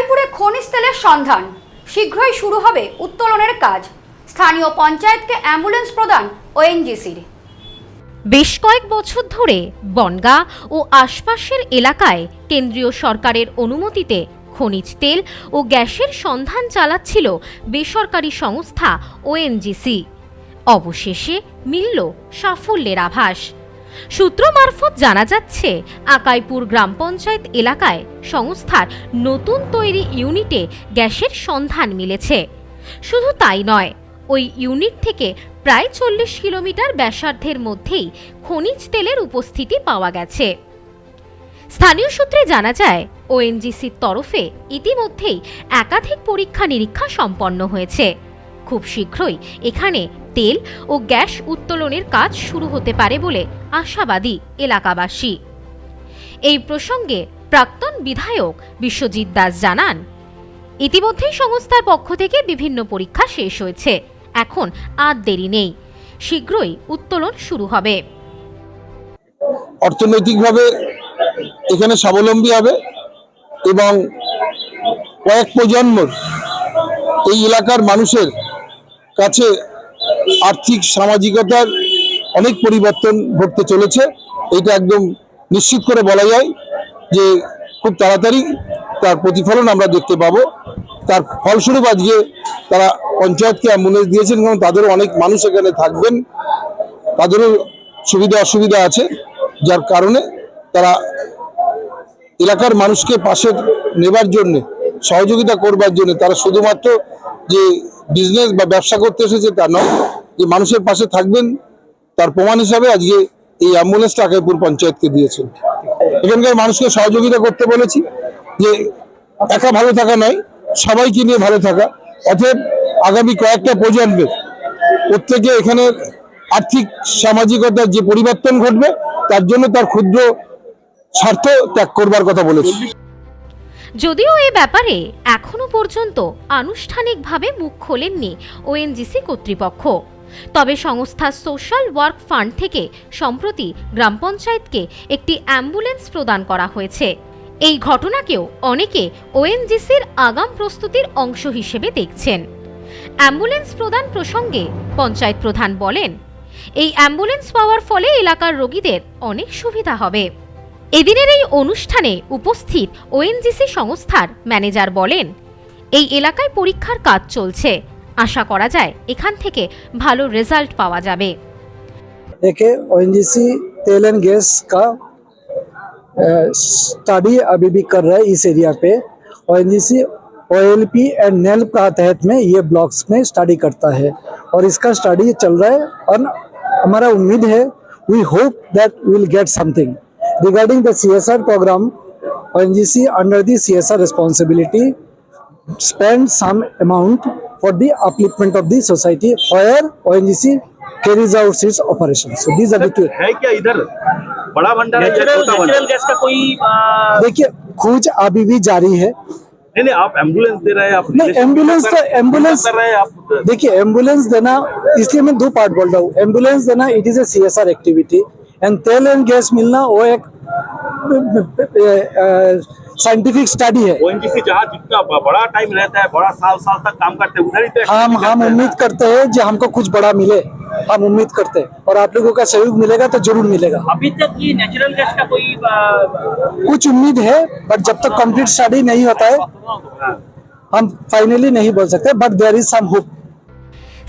আকাইপুরে খনিজ তেলের সন্ধান। শীঘ্রই শুরু হবে উত্তোলনের কাজ। স্থানীয় পঞ্চায়েতকে অ্যাম্বুলেন্স প্রদান ওএনজিসির। বেশ কয়েক বছর ধরে বনগা ও আশপাশের এলাকায় কেন্দ্রীয় সরকারের অনুমতিতে খনিজ তেল ও গ্যাসের সন্ধান চালাচ্ছিল বেসরকারি সংস্থা ওএনজিসি। অবশেষে মিলল সাফল্যের আভাস। সূত্র মারফত জানা যাচ্ছে, আকাইপুর গ্রাম পঞ্চায়েত এলাকায় সংস্থার নতুন তৈরি ইউনিটে গ্যাসের সন্ধান মিলেছে। শুধু তাই নয়, ওই ইউনিট থেকে প্রায় চল্লিশ কিলোমিটার ব্যাসার্ধের মধ্যেই খনিজ তেলের উপস্থিতি পাওয়া গেছে। স্থানীয় সূত্রে জানা যায়, ওএনজিসির তরফে ইতিমধ্যেই একাধিক পরীক্ষা নিরীক্ষা সম্পন্ন হয়েছে। খুব শীঘ্রই এখানে তেল ও গ্যাস উত্তোলনের কাজ শুরু হতে পারে বলে আশাবাদী এলাকাবাসী। এই প্রসঙ্গে প্রাক্তন বিধায়ক বিশ্বজিৎ দাস জানান, ইতিমধ্যেই সংস্থার পক্ষ থেকে বিভিন্ন পরীক্ষা শেষ হয়েছে। এখন আর দেরি নেই। শীঘ্রই উত্তোলন শুরু হবে। অর্থনৈতিকভাবে এখানে স্বাবলম্বী হবে এবং কয়েক প্রজন্মর এই এলাকার মানুষের কাছে আর্থিক, সামাজিকতার অনেক পরিবর্তন ঘটতে চলেছে। এটা একদম নিশ্চিত করে বলা যায় যে খুব তাড়াতাড়ি তার প্রতিফলন আমরা দেখতে পাবো। তার ফলস্বরূপ আজকে তারা পঞ্চায়েতকে অ্যাম্বুলেন্স দিয়েছেন এবং তাদেরও অনেক মানুষ এখানে থাকবেন। তাদেরও সুবিধা অসুবিধা আছে, যার কারণে তারা এলাকার মানুষকে পাশে নেবার জন্য, সহযোগিতা করবার জন্য তারা শুধুমাত্র যে বিজনেস বা ব্যবসা করতে এসেছে তা নয়। যে মানুষের পাশে থাকবেন, তার প্রমাণ হিসাবে আজকে এই অ্যাম্বুলেন্সটা আকাইপুর পঞ্চায়েতকে দিয়েছেন। এখানকার মানুষকে সহযোগিতা করতে বলেছি যে একা ভালো থাকা নয়, সবাইকে নিয়ে ভালো থাকা। অতএব আগামী কয়েকটা প্রজন্মের প্রত্যেকে এখানে আর্থিক, সামাজিকতার যে পরিবর্তন ঘটবে, তার জন্য তার ক্ষুদ্র স্বার্থ ত্যাগ করবার কথা বলেছি। যদিও এ ব্যাপারে এখনও পর্যন্ত আনুষ্ঠানিকভাবে মুখ খোলেননি ওএনজিসি কর্তৃপক্ষ। তবে সংস্থার সোশ্যাল ওয়ার্ক ফান্ড থেকে সম্প্রতি গ্রাম পঞ্চায়েতকে একটি অ্যাম্বুলেন্স প্রদান করা হয়েছে। এই ঘটনাকেও অনেকে ওএনজিসির আগাম প্রস্তুতির অংশ হিসেবে দেখছেন। অ্যাম্বুলেন্স প্রদান প্রসঙ্গে পঞ্চায়েত প্রধান বলেন, এই অ্যাম্বুলেন্স পাওয়ার ফলে এলাকার রোগীদের অনেক সুবিধা হবে। এদিনের এই অনুষ্ঠানে উপস্থিত ওএনজিসি সংস্থার ম্যানেজার বলেন এই এলাকায় পরীক্ষার কাজ চলছে আশা করা যায় এখান থেকে ভালো রেজাল্ট পাওয়া যাবে देखिए ओएनजीसी तेल एंड गैस का स्टडी अभी भी कर रहा है इस एरिया पे ओएनजीसी ओएलपी एंड नेल का तहत में ये ब्लॉक्स में स्टडी करता है और इसका स्टडी चल रहा है और हमारा उम्मीद है we hope that will get something regarding the CSR programme ONGC under the CSR responsibility spend some amount for the upliftment of the society where ONGC carries out its operations. So these are the two. है क्या इधर? बड़ा भंडारा या natural gas का कोई देखिए खोज अभी भी जारी है। नहीं नहीं आप एंबुलेंस दे रहे हैं आप नहीं, एंबुलेंस कर- तो- एम्बुलेंस- कर रहे हैं आप देखिए एंबुलेंस देना इसलिए मैं दो पार्ट बोल रहा हूँ। एंबुलेंस देना it is a C S R activity and तेल एंड गैस मिलना वो एक साइंटिफिक स्टडी है। ओएनजीसी जहाँ जितना बड़ा टाइम रहता है बड़ा साल साल तक काम करते हैं उधर ही तो हम हम उम्मीद करते हैं जो हमको कुछ बड़ा मिले हम उम्मीद करते हैं। और आप लोगों का सहयोग मिलेगा तो ज़रूर मिलेगा। अभी तक ये नेचुरल गैस का कोई कुछ उम्मीद है बट जब तक कंप्लीट स्टडी नहीं होता है हम फाइनली नहीं बोल सकते but there is some hope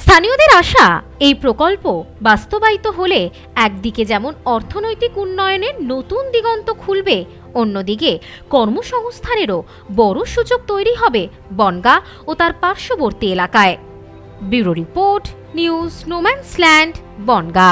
স্থানীয়দের আশা, এই প্রকল্প বাস্তবায়িত হলে একদিকে যেমন অর্থনৈতিক উন্নয়নের নতুন দিগন্ত খুলবে, অন্যদিকে কর্মসংস্থানেরও বড় সুযোগ তৈরি হবে বনগা ও তার পার্শ্ববর্তী এলাকায়। Bureau report, news, no man's land, Bongaon.